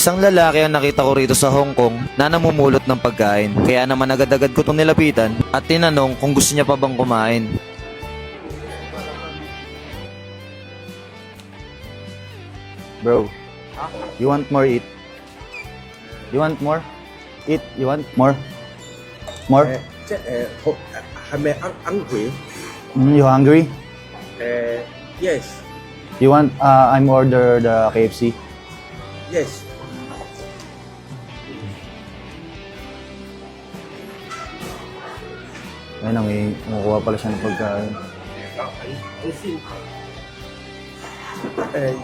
Isang lalaki ang nakita ko rito sa Hong Kong na namumulot ng pagkain. Kaya naman agad-agad ko itong nilapitan at tinanong kung gusto niya pa bang kumain. Bro, you want more eat? You want more? Eat, you want more? More? Uh, uh, oh, I'm hungry. Mm, you hungry? Uh, yes. You want, uh, I'm order the KFC? Yes. Ayun na, may kumukuha pala siya ng pagkain.诶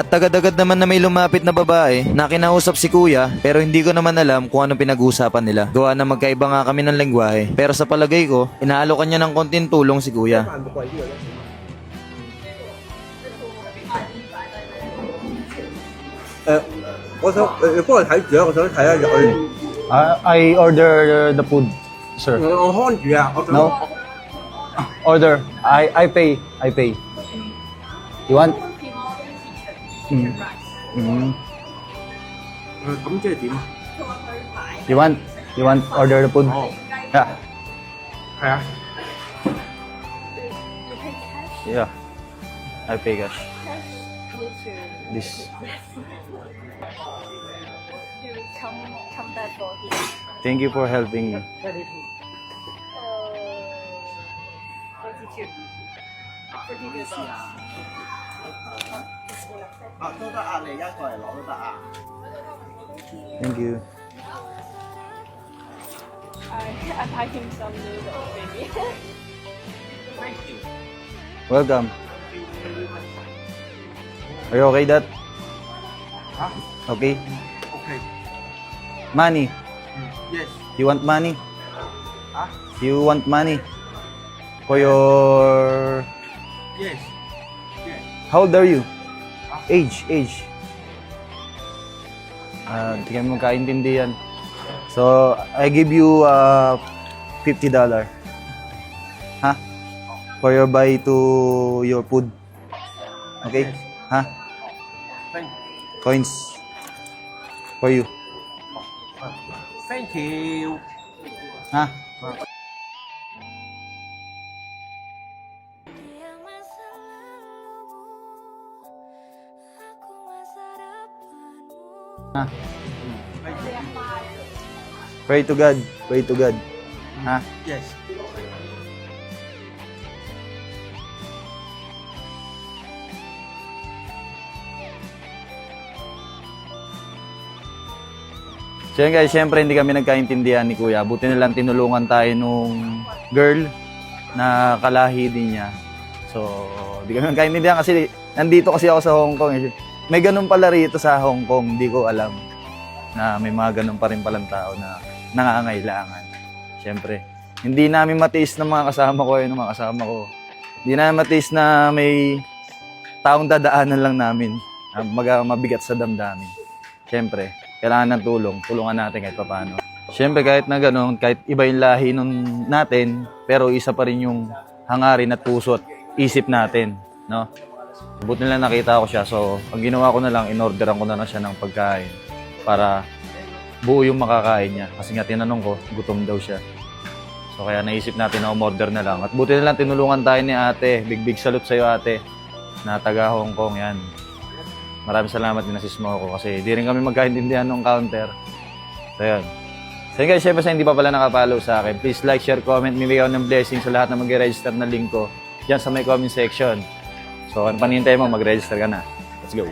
At agad-agad naman na may lumapit na babae na kinausap si kuya pero hindi ko naman alam kung anong pinag-uusapan nila. Gawa na magkaiba nga kami ng lengguwahe. Pero sa palagay ko, inaalokan niya ng konting tulong si kuya. 饭都贵啲嘅咧。诶，我想诶，你帮我睇住啊！我想睇下入去。 Uh, I order the food, sir. 我我看住啊！我想 No? Order. I I pay. I pay. You want? Mm. Mm. 诶咁即系点啊？ You want? You want order the food? Oh. Yeah. 系啊。 Yeah. I pay cash. Me too. This. You come come back for here. Thank you for helping me. Thank you. I'm packed some noodles, maybe. Thank you. Welcome. Are you okay, Dad? Huh? Okay? Okay. Money. 嗯，yes。You want money? 嚇 You want money? For your...？yes。yes。How old are you? Age, age. Ah, hindi kami magkaintindihan. So, I give you uh, $50. Ha? For your buy to your food. Okay? Ha? Thank Coins. For you. Thank you。Ha? Ha? Pray to God. Pray to God. Ha? yes。So yun guys, syempre hindi kami nagkaintindihan ni Kuya. Buti na lang tinulungan tayo nung girl na kalahi din niya. So, hindi kami nagkaintindihan kasi nandito kasi ako sa Hong Kong. eh. May ganun pala rito sa Hong Kong, hindi ko alam na may mga ganun pa rin palang tao na nangangailangan. Syempre, hindi namin matiis ng mga kasama ko yun, ng mga kasama ko. Hindi namin matiis na may taong dadaanan lang namin na mag- mabigat sa damdamin. Syempre, kailangan ng tulong. Tulungan natin kahit paano. Syempre, kahit na gano'n, kahit iba yung lahi nun natin, pero isa pa rin yung hangarin at puso at isip natin. No? Buti na lang nakita ko siya. So, ang ginawa ko na lang, inorderan ko na lang siya ng pagkain para buo yung makakain niya. Kasi nga tinanong ko, gutom daw siya. So, kaya naisip natin na umorder na lang. At buti na lang tinulungan tayo ni ate. Big big salute sa'yo ate na taga Hong Kong yan. Maraming salamat din assist mo ako kasi di rin kami magkaintindihan ng counter. So yun. So yun guys, syempre sa hindi pa pala nakapalo sa akin, please like, share, comment, mimigay ako ng blessing sa lahat na mag-register na link ko dyan sa may comment section. So, ano panihintay mo, mag-register ka na. Let's go.